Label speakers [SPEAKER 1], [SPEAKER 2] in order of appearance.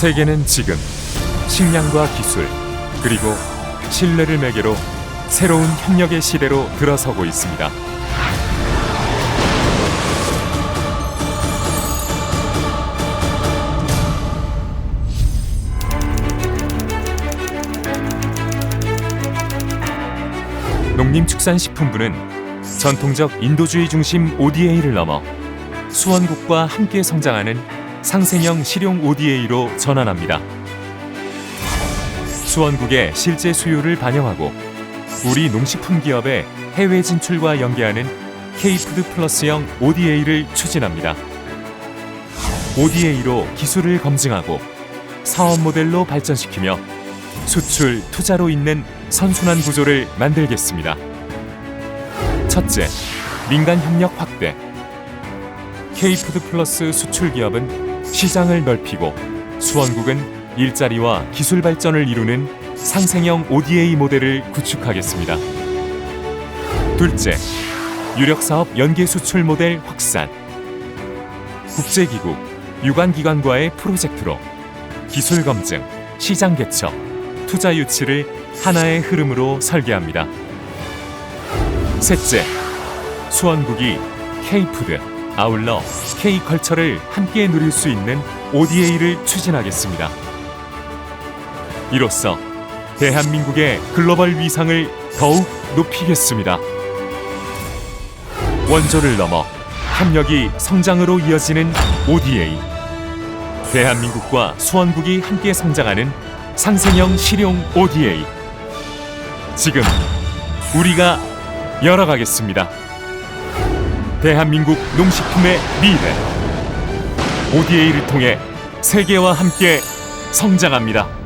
[SPEAKER 1] 세계는 지금 식량과 기술 그리고 신뢰를 매개로 새로운 협력의 시대로 들어서고 있습니다. 농림축산식품부는 전통적 인도주의 중심 ODA를 넘어 수원국과 함께 성장하는 상생형 실용 ODA로 전환합니다. 수원국의 실제 수요를 반영하고 우리 농식품 기업의 해외 진출과 연계하는 K푸드 플러스형 ODA를 추진합니다. ODA로 기술을 검증하고 사업 모델로 발전시키며 수출, 투자로 잇는 선순환 구조를 만들겠습니다. 첫째, 민간 협력 확대. K푸드 플러스 수출 기업은 시장을 넓히고 수원국은 일자리와 기술 발전을 이루는 상생형 ODA 모델을 구축하겠습니다. 둘째, 유력 사업 연계 수출 모델 확산. 국제기구, 유관기관과의 프로젝트로 기술 검증, 시장 개척, 투자 유치를 하나의 흐름으로 설계합니다. 셋째, 수원국이 K푸드, 아울러 K컬처를 함께 누릴 수 있는 ODA를 추진하겠습니다. 이로써 대한민국의 글로벌 위상을 더욱 높이겠습니다. 원조를 넘어 협력이 성장으로 이어지는 ODA. 대한민국과 수원국이 함께 성장하는 상생형 실용 ODA. 지금 우리가 열어가겠습니다. 대한민국 농식품의 미래. ODA를 통해 세계와 함께 성장합니다.